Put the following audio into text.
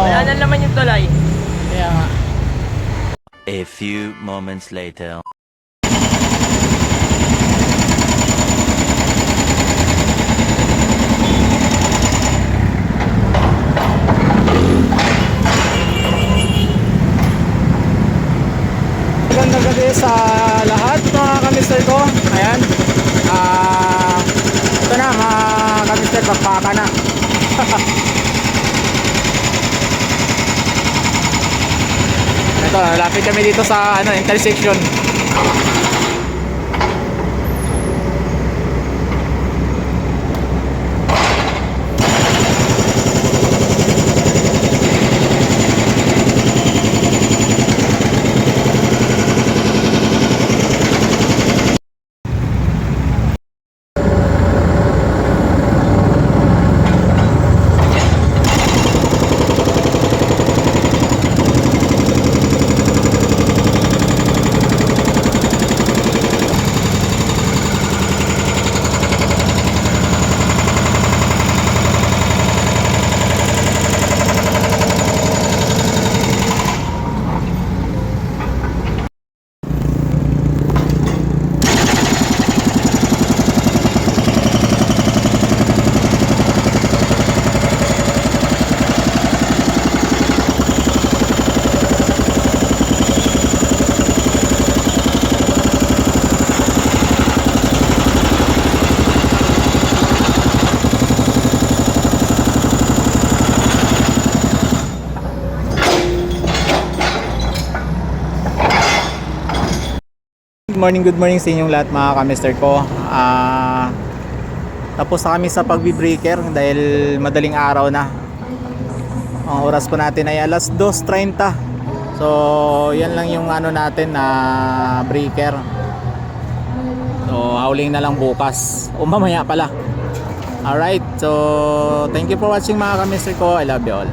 Wala na naman yung tulay. Kaya nga. A few moments later. Magandang gabi sa lahat mga kamister ko. Ayan. Ah, ito na mga kamister, pagpaka na. ito, lapit kami dito sa ano, intersection. Good morning, good morning sa inyong lahat mga kamister ko. Ah, tapos na kami sa pagbi-breaker dahil madaling araw na. Ang oras po natin ay alas 2.30. So, yan lang yung ano natin na breaker. So, howling na lang bukas. O mamaya pala. Alright, so thank you for watching mga kamister ko. I love you all.